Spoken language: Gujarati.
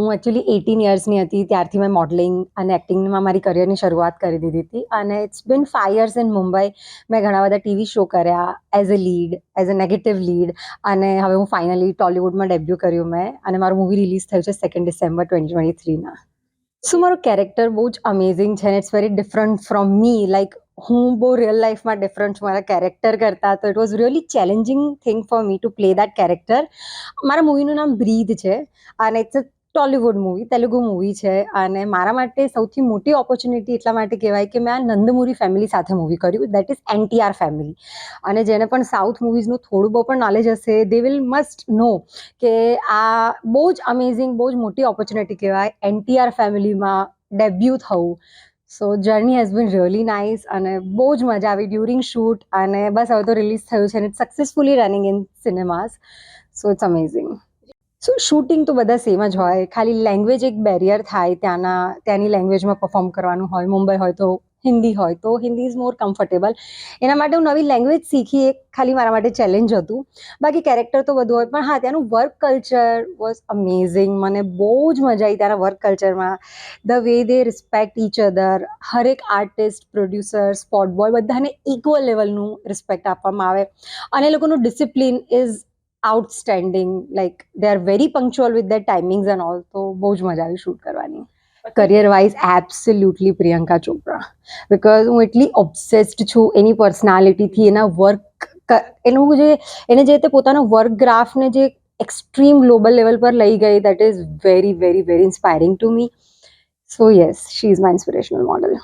હું એકચ્યુઅલી એટીન યર્સની હતી, ત્યારથી મેં મોડલિંગ અને એક્ટિંગમાં મારી કરિયરની શરૂઆત કરી દીધી હતી. અને ઇટ્સ બિન ફાઈવ યર્સ ઇન મુંબઈ મેં ઘણા બધા ટીવી શો કર્યા as a lead as a negative lead અને હવે હું ફાઇનલી ટોલિવૂડમાં ડેબ્યુ કર્યું મેં. અને મારું મૂવી રિલીઝ થયું છે સેકન્ડ ડિસેમ્બર ટ્વેન્ટી ટ્વેન્ટી થ્રીના સો મારું કેરેક્ટર બહુ જ અમેઝિંગ છે it's very different from me like હું બહુ રિયલ લાઈફમાં ડિફરન્ટ છું. મારા કેરેક્ટર કરતાં તો it was really challenging thing for me to play that character મારા મૂવીનું નામ બ્રીધ છે. અને it's a Tollywood movie Telugu movie છે. અને મારા માટે સૌથી મોટી ઓપોર્ચ્યુનિટી એટલા માટે કહેવાય કે મેં આ નંદમુરી ફેમિલી સાથે મૂવી કર્યું. દેટ ઇઝ એનટીઆર ફેમિલી અને જેને પણ સાઉથ મૂવીઝનું થોડું બહુ પણ નોલેજ હશે દે વિલ મસ્ટ નો કે આ બહુ જ અમેઝિંગ બહુ જ મોટી ઓપોર્ચ્યુનિટી કહેવાય એનટીઆર ફેમિલીમાં ડેબ્યુ થવું. So journey has been really nice અને બહુ જ મજા આવી ડ્યુરિંગ શૂટ અને બસ હવે તો રિલીઝ થયું છે અને successfully running in cinemas so it's amazing so shooting તો બધા સેમ જ હોય. ખાલી લેંગ્વેજ એક બેરિયર થાય ત્યાંના, ત્યાંની લેંગ્વેજમાં પરફોર્મ કરવાનું હોય. મુંબઈ હોય તો હિન્દી હોય. તો હિન્દી ઇઝ મોર કમ્ફર્ટેબલ એના માટે હું નવી લેંગ્વેજ શીખી એક ખાલી મારા માટે ચેલેન્જ હતું. બાકી કેરેક્ટર તો બધું હોય. પણ હા, ત્યાંનું વર્ક કલ્ચર વોઝ અમેઝિંગ મને બહુ જ મજા આવી ત્યાંના વર્ક કલ્ચરમાં the way they respect each other હરેક આર્ટિસ્ટ પ્રોડ્યુસર સ્પોટ બોય બધાને ઇક્વલ લેવલનું રિસ્પેક્ટ આપવામાં આવે. અને લોકોનું discipline is outstanding like they are very punctual with the timings and all તો બહુ જ મજા આવી શૂટ કરવાની career wise absolutely Priyanka Chopra because હું એટલી ઓબ્સેસ્ડ છું એની પર્સનાલિટીથી એના વર્ક એનું જે એને જે રીતે પોતાનો વર્ક ગ્રાફને જે એક્સ્ટ્રીમ ગ્લોબલ લેવલ પર લઈ ગઈ that is very very very inspiring to me so yes she is my inspirational model